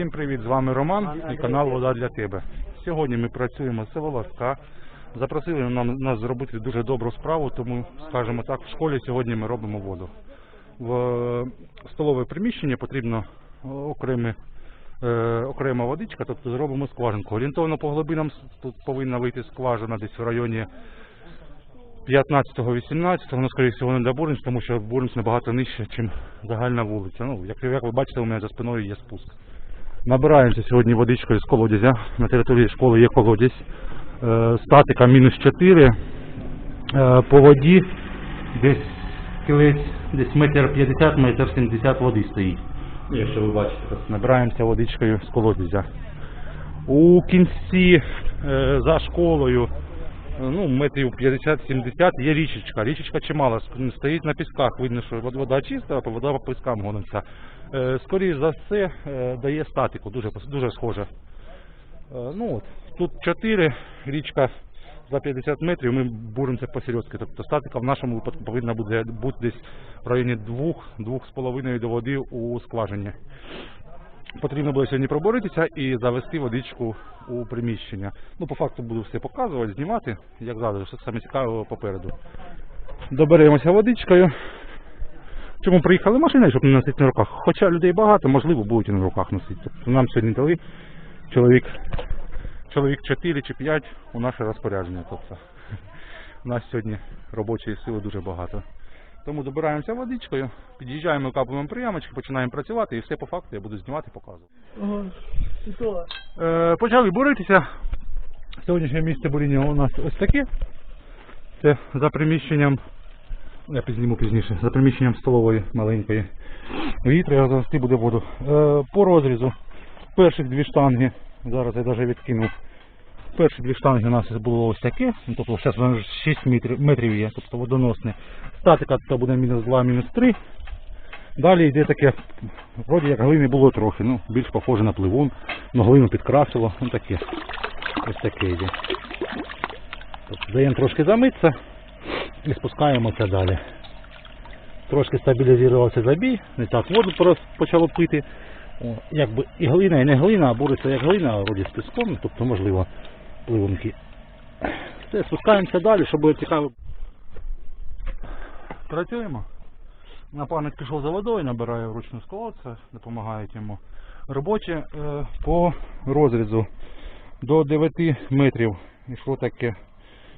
Всім привіт, з вами Роман і канал Вода для тебе. Сьогодні ми працюємо з село Запросили нам нас зробити дуже добру справу, тому скажімо так, в школі сьогодні ми робимо воду. В е, столове приміщення потрібно окреме, е, окрема водичка, тобто зробимо скважинку. Орієнтовно по глибинам тут повинна вийти скважина десь в районі 15-18, воно, скоріше всього, не до Буринськ, тому що Буринськ набагато нижче, ніж загальна вулиця. Ну, як, як ви бачите, у мене за спиною є спуск. Набираємося сьогодні водичкою з колодязя. На території школи є колодязь. Е, статика мінус 4. Е, по воді десь десь метр 50, метр 70 води стоїть. Ну, Якщо ви бачите, набираємося водичкою з колодязя. У кінці е, за школою ну, метрів 50-70 є річечка. Річечка чимала, стоїть на пісках. Видно, що вода чиста, а вода по піскам гониться. Е, Скоріше за все е, дає статику, дуже, дуже схоже. Е, Ну, от, тут 4, річка за 50 метрів, ми буримося посередки. Тобто статика в нашому випадку повинна буде бути десь в районі 2-2,5 до води у скважині. Потрібно буде сьогодні проборитися і завести водичку у приміщення. Ну, по факту буду все показувати, знімати, як завжди, що саме цікаве попереду. Доберемося водичкою. Чому приїхали машиною, щоб не носити на руках? Хоча людей багато, можливо, будуть і на руках носити. Тобто нам сьогодні дали чоловік, чоловік 4 чи 5 у наше розпорядження. Тобто у нас сьогодні робочої сили дуже багато. Тому добираємося водичкою, під'їжджаємо, капаємо приямочки, починаємо працювати і все по факту я буду знімати, показувати. Ага. Е, почали буритися. Сьогоднішнє місце буріння у нас ось таке. Це за приміщенням, я підзніму пізніше, за приміщенням столової маленької. Вітри завжди буде воду. Е, по розрізу перших дві штанги, зараз я навіть відкинув. Перші дві штанги у нас було ось таке, ну, тобто зараз воно вже 6 метрів, метрів є, тобто водоносне. Статика тут буде мінус 2, мінус 3. Далі йде таке, вроді як глини було трохи, ну більш похоже на пливун, ну глину підкрасило, ну таке. Ось таке йде. Тобто даємо трошки замитися і спускаємося далі. Трошки стабілізувався забій, не так воду почало пити. О, якби і глина, і не глина, а бориться як глина, а вроді з піском, тобто можливо пливунки. Все, спускаємося далі, щоб було цікаво. Працюємо. Напарник пішов за водою, набирає вручну з колодця, допомагають йому. Робоче е, по розрізу до 9 метрів йшло таке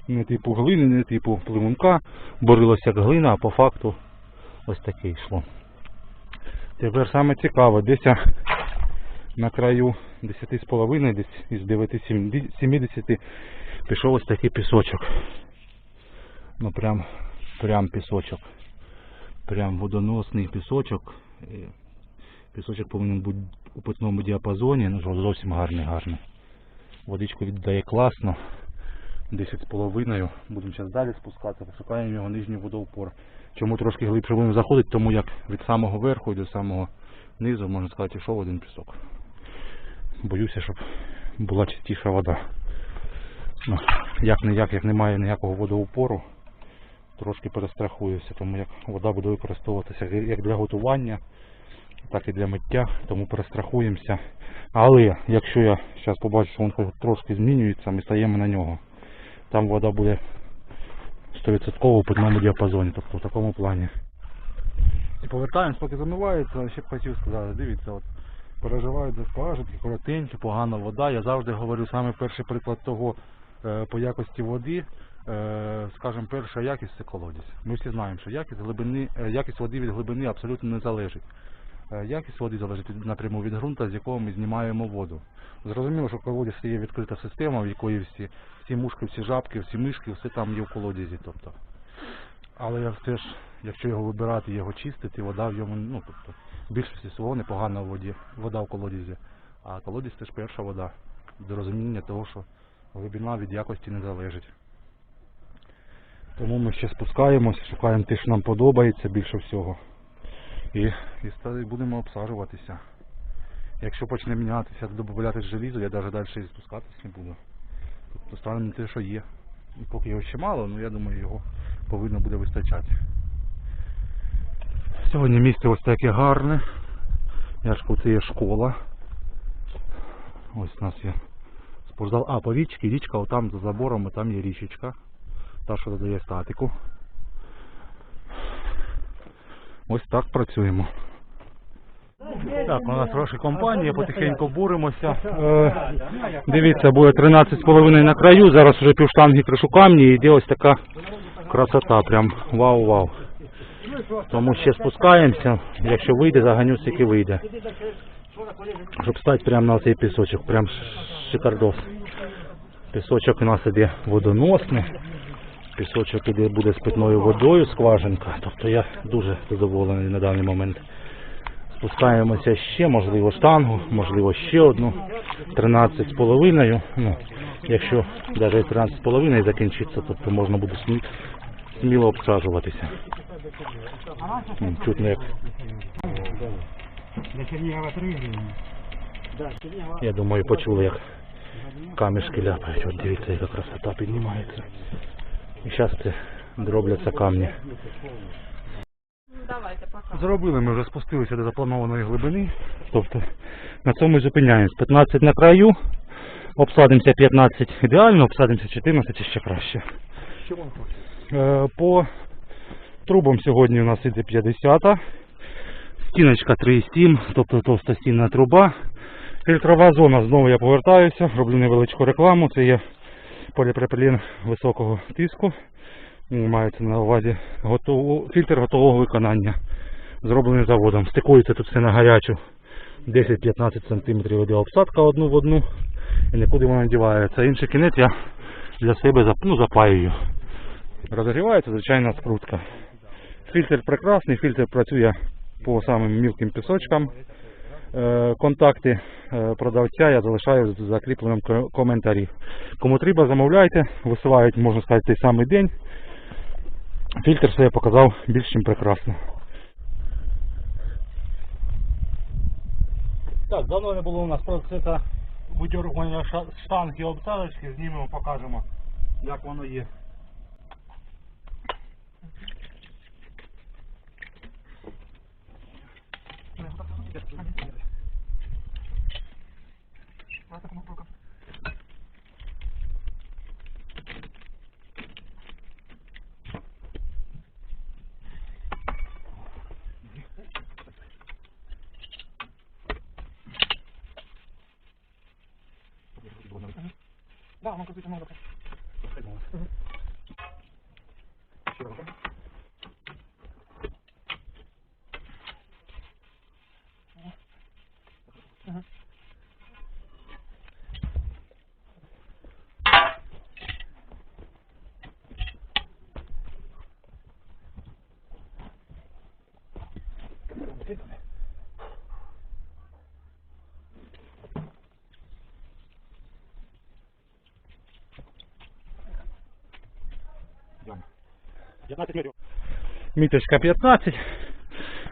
не типу глини, не типу пливунка. Борилося як глина, а по факту ось таке йшло. Тепер саме цікаве, десь на краю 10,5, десь із 9,70 пішов ось такий пісочок. Ну прям, прям пісочок прям водоносний пісочок. Пісочок повинен бути у питному діапазоні, ну зовсім гарний, гарний. Водичку віддає класно. 10,5. Будемо зараз далі спускатися, пошукаємо його нижній водоупор. Чому трошки глибше будемо заходити, тому як від самого верху і до самого низу, можна сказати, йшов один пісок. Боюся, щоб була чистіша вода. Ну, як не як, як немає ніякого водоупору, трошки перестрахуюся, тому як вода буде використовуватися як для готування, так і для миття, тому перестрахуємося. Але якщо я зараз побачу, що він трошки змінюється, ми стаємо на нього. Там вода буде 100% у питному діапазоні, тобто в такому плані. І повертаємось, поки замивається, ще б хотів сказати, дивіться, от переживають за скважинки, коротенькі, погана вода. Я завжди говорю саме перший приклад того е, по якості води, е, скажімо, перша якість це колодязь. Ми всі знаємо, що якість глибини, е, якість води від глибини абсолютно не залежить. Якість води залежить напряму від ґрунта, з якого ми знімаємо воду. Зрозуміло, що колодязь це є відкрита система, в якої всі, всі мушки, всі жабки, всі мишки, все там є в колодязі. Тобто. Але все ж, якщо його вибирати, його чистити, вода в ньому, ну тобто, більшості свого непогана в воді, вода в колодязі. А колодязь це ж перша вода. До розуміння того, що глибина від якості не залежить. Тому ми ще спускаємось, шукаємо те, що нам подобається більше всього. І, і будемо обсаджуватися. Якщо почне мінятися, додати желізо, я навіть далі спускатись не буду. Тобто станемо те, що є. І поки його ще мало, але я думаю, його повинно буде вистачати. Сьогодні місце ось таке гарне. Я ж це є школа. Ось у нас є спортзал. А, по річці, річка отам за забором, і там є річечка. Та, що додає статику. Ось так працюємо. Так, у нас трошки компанія, потихеньку буримося. Е, дивіться, буде 13,5 на краю, зараз вже півштанги кришу камні і йде ось така красота, прям вау-вау. Тому ще спускаємося, якщо вийде, заганю скільки вийде. Щоб стати прямо на цей пісочок, прям шикардос. Пісочок у нас іде водоносний. Пісочок іде буде з питною водою, скважинка. Тобто я дуже задоволений на даний момент. Спускаємося ще, можливо, штангу, можливо, ще одну. 13 з половиною. Ну, якщо навіть 13 з половиною закінчиться, тобто можна буде сміло обсаджуватися. Чутно як. Я думаю, почули, як камішки ляпають. От дивіться, яка красота піднімається. І зараз це дробляться камні. Зробили, ми вже спустилися до запланованої глибини. Тобто на цьому і зупиняємось. 15 на краю, обсадимося 15 ідеально, обсадимося 14 і ще краще. Е, По трубам сьогодні у нас іде 50, стіночка 3,7, тобто товстостінна труба. Фільтрова зона, знову я повертаюся, роблю невеличку рекламу. Це є поліпропилен високого тиску. Мається на увазі готово, фільтр готового виконання, зроблений заводом. Стикується тут все на гарячу 10-15 см іде обсадка одну в одну і нікуди вона не дівається. Інший кінець я для себе ну, запаюю. Розігрівається звичайна скрутка. Фільтр прекрасний, фільтр працює по самим мілким пісочкам. Е, Контакти е, продавця я залишаю в закріпленому ко- коментарі. Кому треба, замовляйте, висилають, можна сказати, той самий день. Фільтр себе показав більш ніж прекрасно. Так, давно не було у нас процесу видергування штанги обсадочки, знімемо, покажемо, як воно є. Да, ну купить много. Міточка 15.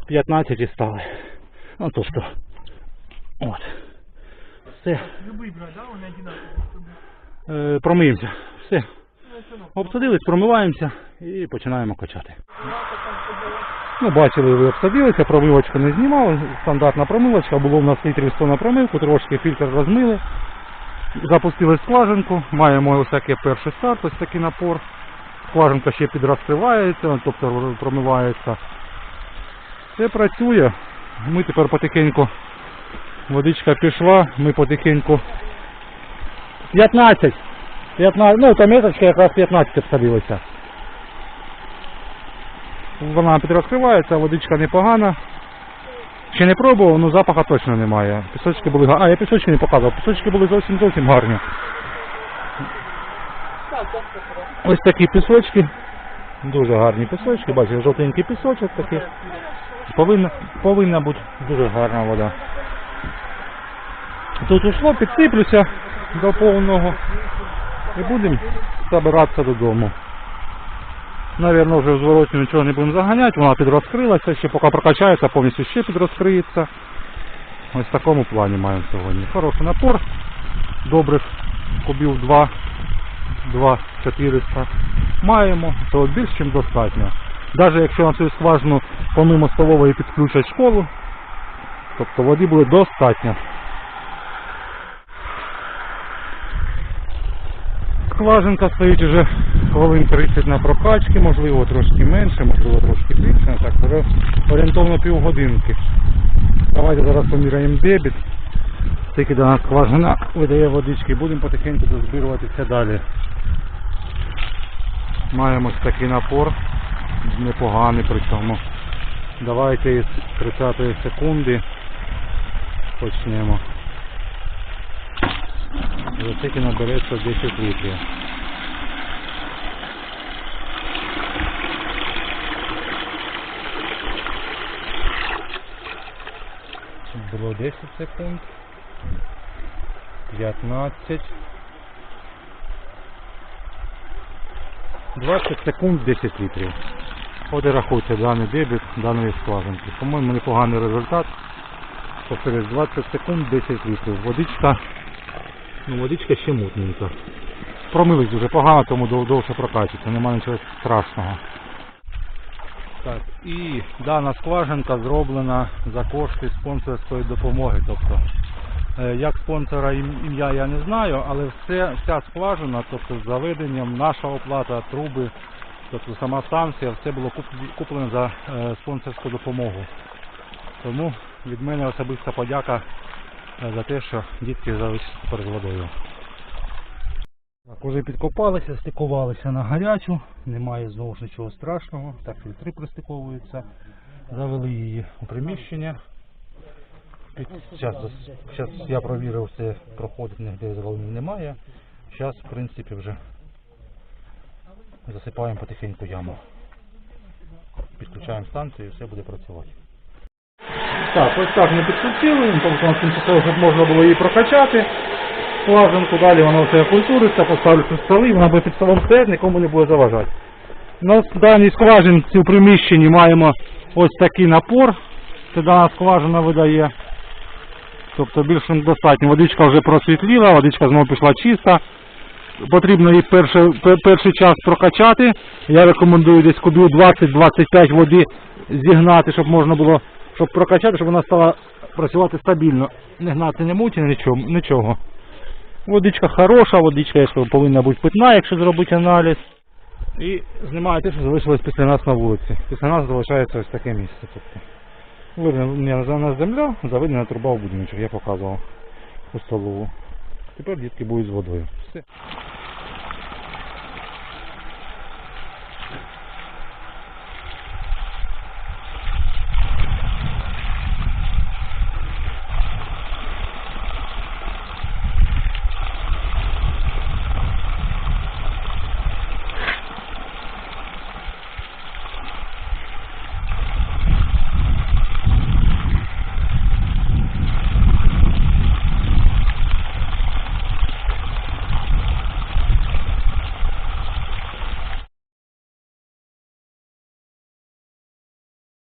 15 і стали. Ну то що. От. Все. Любый брать, да, он одинаковый. Е, промиємося. Все. Обсадились, промиваємося і починаємо качати. Ну, бачили, ви обсадилися, промивочку не знімали. Стандартна промивочка, було в нас літрів 100 на промивку, трошки фільтр розмили. Запустили скважинку, маємо ось такий перший старт, ось такий напор. Скважинка ще підрозкривається, тобто промивається. Все працює. Ми тепер потихеньку, водичка пішла, ми потихеньку 15. 15, ну, та меточка якраз 15 обсадилася. Вона підрозкривається, водичка непогана. Ще не пробував, але запаха точно немає. Пісочки були гарні. А, я пісочки не показував. Пісочки були зовсім зовсім гарні. Ось такі пісочки. Дуже гарні пісочки, бачите, жовтенький пісочок такий. Повинна, повинна бути дуже гарна вода. Тут ушло, підсиплюся до повного і будемо забиратися додому. Навірно, вже в зворотню нічого не будемо заганяти, вона підрозкрилася, ще поки прокачається, повністю ще підрозкриється. Ось в такому плані маємо сьогодні. Хороший напор, добрих кубів 2, 2400 маємо, то більш чим достатньо. Навіть якщо на цю скважину помимо столової підключать школу, тобто води буде достатньо. Скважинка стоїть вже хвилин 30 на прокачки, можливо трошки менше, можливо трошки більше, так, вже орієнтовно півгодинки. Давайте зараз поміряємо дебіт. Скільки дана скважина видає водички, будемо потихеньку дозбируватися далі. Маємо ось такий напор, непоганий при цьому. Давайте із 30 секунди почнемо. За скільки набереться 10 літрів. Було 10 секунд. 15. 20 секунд 10 літрів. От і рахуйте даний дебіт даної скважинки. По-моєму, непоганий результат. Повторюсь, 20 секунд 10 літрів. Водичка, ну водичка ще мутненька. Промились дуже погано, тому довше прокачується, немає нічого страшного. Так, і дана скважинка зроблена за кошти спонсорської допомоги. Тобто, як спонсора ім'я я не знаю, але все, вся скважина, тобто з заведенням, наша оплата, труби, тобто сама станція, все було куплено за е, спонсорську допомогу. Тому від мене особиста подяка е, за те, що дітки залишилися з водою. Так, уже підкопалися, стикувалися на гарячу, немає знову ж нічого страшного. Так, фільтри пристиковуються. Завели її у приміщення. Під, зараз, я провірив, все проходить, ніде завалень немає. Зараз, в принципі, вже засипаємо потихеньку яму. Підключаємо станцію і все буде працювати. Так, ось так ми підключили, тобто на тимчасово, можна було її прокачати. Скважинку, далі вона все культуриться, поставлюся столи, і вона буде під столом стояти, нікому не буде заважати. На даній скважинці у приміщенні маємо ось такий напор. Це дана скважина видає. Тобто більше достатньо. Водичка вже просвітліла, водичка знову пішла чиста. Потрібно її перший, перший час прокачати. Я рекомендую десь кубів 20-25 води зігнати, щоб можна було щоб прокачати, щоб вона стала працювати стабільно. Не гнати не муті, нічого. Водичка хороша, водичка якщо повинна бути питна, якщо зробити аналіз. І знімаю те, що залишилось після нас на вулиці. Після нас залишається ось таке місце. Тобто. Вирівняна нас земля, заведена труба в будиночок, я показував у столову. Тепер дітки будуть з водою. Все.